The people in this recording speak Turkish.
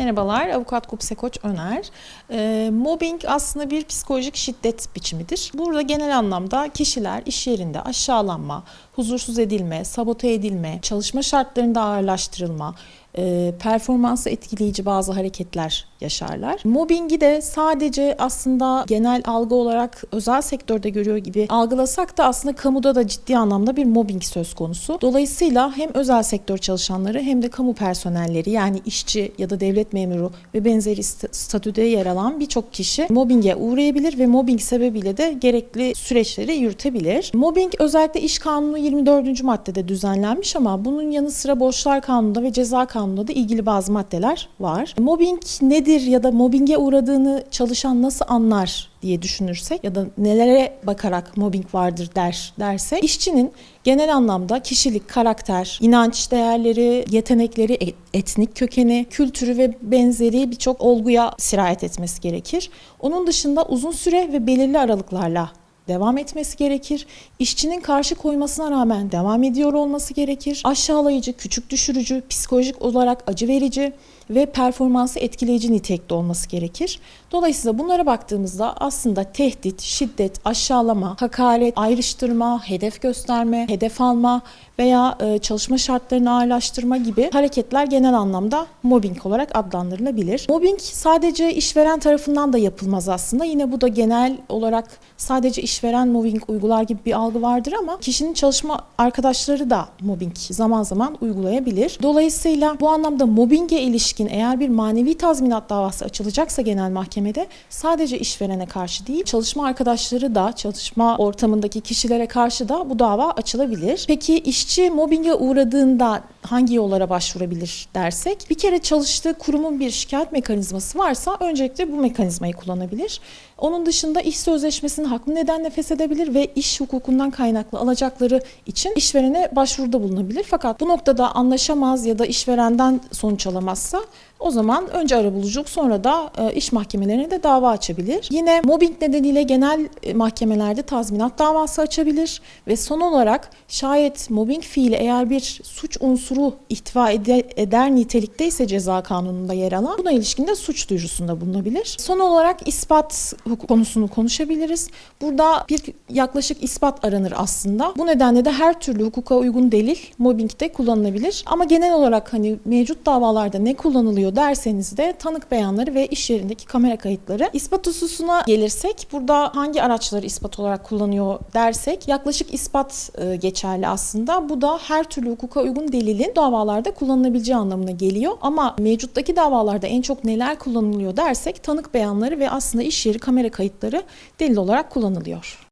Merhabalar, Avukat Kupse Koç Öner. Ee, mobbing aslında bir psikolojik şiddet biçimidir. Burada genel anlamda kişiler iş yerinde aşağılanma, huzursuz edilme, sabote edilme, çalışma şartlarında ağırlaştırılma, e, performansı etkileyici bazı hareketler yaşarlar. Mobbingi de sadece aslında genel algı olarak özel sektörde görüyor gibi algılasak da aslında kamuda da ciddi anlamda bir mobbing söz konusu. Dolayısıyla hem özel sektör çalışanları hem de kamu personelleri yani işçi ya da devlet memuru ve benzeri st- statüde yer alan birçok kişi mobbinge uğrayabilir ve mobbing sebebiyle de gerekli süreçleri yürütebilir. Mobbing özellikle iş kanunu 24. maddede düzenlenmiş ama bunun yanı sıra borçlar kanununda ve ceza kanununda da ilgili bazı maddeler var. Mobbing nedir ya da mobbinge uğradığını çalışan nasıl anlar diye düşünürsek ya da nelere bakarak mobbing vardır der derse işçinin genel anlamda kişilik, karakter, inanç değerleri, yetenekleri, et- etnik kökeni, kültürü ve benzeri birçok olguya sirayet etmesi gerekir. Onun dışında uzun süre ve belirli aralıklarla devam etmesi gerekir. İşçinin karşı koymasına rağmen devam ediyor olması gerekir. Aşağılayıcı, küçük düşürücü, psikolojik olarak acı verici ve performansı etkileyici nitelikte olması gerekir. Dolayısıyla bunlara baktığımızda aslında tehdit, şiddet, aşağılama, hakaret, ayrıştırma, hedef gösterme, hedef alma veya e, çalışma şartlarını ağırlaştırma gibi hareketler genel anlamda mobbing olarak adlandırılabilir. Mobbing sadece işveren tarafından da yapılmaz aslında. Yine bu da genel olarak sadece işveren mobbing uygular gibi bir algı vardır ama kişinin çalışma arkadaşları da mobbing zaman zaman uygulayabilir. Dolayısıyla bu anlamda mobbinge ilişkin eğer bir manevi tazminat davası açılacaksa genel mahkemede sadece işverene karşı değil, çalışma arkadaşları da çalışma ortamındaki kişilere karşı da bu dava açılabilir. Peki işçi mobbinge uğradığında hangi yollara başvurabilir dersek bir kere çalıştığı kurumun bir şikayet mekanizması varsa öncelikle bu mekanizmayı kullanabilir. Onun dışında iş sözleşmesini haklı nedenle feshedebilir ve iş hukukundan kaynaklı alacakları için işverene başvuruda bulunabilir. Fakat bu noktada anlaşamaz ya da işverenden sonuç alamazsa o zaman önce arabuluculuk sonra da e, iş mahkemelerine de dava açabilir. Yine mobbing nedeniyle genel e, mahkemelerde tazminat davası açabilir ve son olarak şayet mobbing fiili eğer bir suç unsuru ihtiva ede- eder nitelikte ise ceza kanununda yer alan buna ilişkin de suç duyurusunda bulunabilir. Son olarak ispat konusunu konuşabiliriz. Burada bir yaklaşık ispat aranır aslında. Bu nedenle de her türlü hukuka uygun delil mobbingde kullanılabilir. Ama genel olarak hani mevcut davalarda ne kullanılıyor derseniz de tanık beyanları ve iş yerindeki kamera kayıtları. İspat hususuna gelirsek burada hangi araçları ispat olarak kullanıyor dersek yaklaşık ispat e, geçerli aslında. Bu da her türlü hukuka uygun delilin davalarda kullanılabileceği anlamına geliyor. Ama mevcuttaki davalarda en çok neler kullanılıyor dersek tanık beyanları ve aslında iş yeri kamera kayıtları delil olarak kullanılıyor.